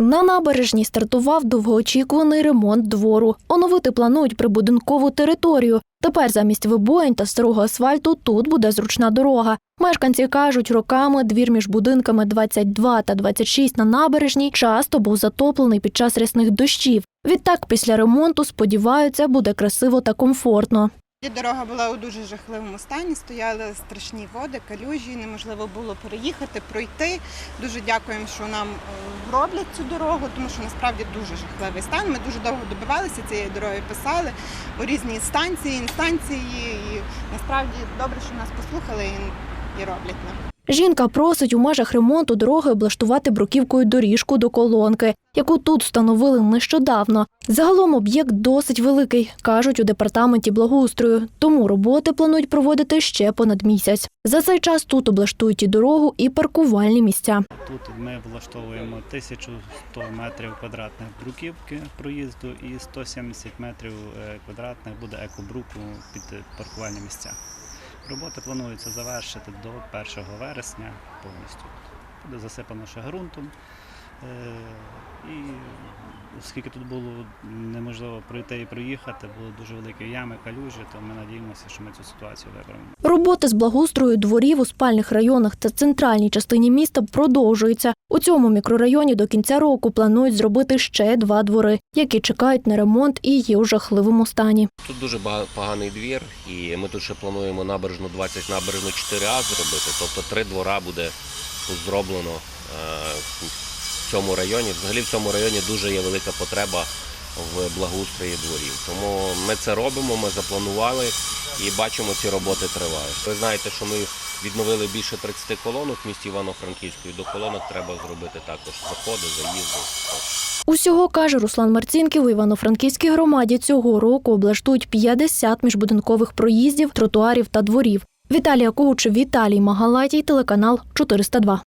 На набережній стартував довгоочікуваний ремонт двору. Оновити планують прибудинкову територію. Тепер замість вибоїнь та старого асфальту тут буде зручна дорога. Мешканці кажуть, роками двір між будинками 22 та 26 на набережній часто був затоплений під час рясних дощів. Відтак, після ремонту, сподіваються, буде красиво та комфортно. Дорога була у дуже жахливому стані, стояли страшні води, калюжі, неможливо було переїхати, пройти. Дуже дякуємо, що нам е, роблять цю дорогу, тому що насправді дуже жахливий стан. Ми дуже довго добивалися цієї дороги, писали у різні станції, інстанції. І насправді добре, що нас послухали і роблять нам. Жінка просить у межах ремонту дороги облаштувати бруківкою доріжку до колонки, яку тут встановили нещодавно. Загалом об'єкт досить великий, кажуть у департаменті благоустрою. Тому роботи планують проводити ще понад місяць. За цей час тут облаштують і дорогу, і паркувальні місця. Тут ми влаштовуємо 1100 метрів квадратних бруківки проїзду і 170 метрів е, квадратних буде екобруку під паркувальні місця. Роботи планується завершити до 1 вересня повністю. Буде засипано ще ґрунтом. Е, І оскільки тут було неможливо пройти і проїхати, були дуже великі ями, калюжі, то ми надіємося, що ми цю ситуацію виправимо. Роботи з благоустрою дворів у спальних районах та центральній частині міста продовжуються. У цьому мікрорайоні до кінця року планують зробити ще два двори, які чекають на ремонт і є у жахливому стані. Тут дуже бага- поганий двір, і ми тут ще плануємо набережну 20, набережну 4А зробити. Тобто три двора буде зроблено е, цьому районі. Взагалі в цьому районі дуже є велика потреба в благоустрої дворів. Тому ми це робимо, ми запланували і бачимо, ці роботи тривають. Ви знаєте, що ми відновили більше 30 колонок в місті Івано-Франківську, і до колонок треба зробити також заходи, заїзди. Усього каже Руслан Марцінків, у Івано-Франківській громаді цього року облаштують 50 міжбудинкових проїздів, тротуарів та дворів. Віталія Когуч, Віталій Магалатій, телеканал 402.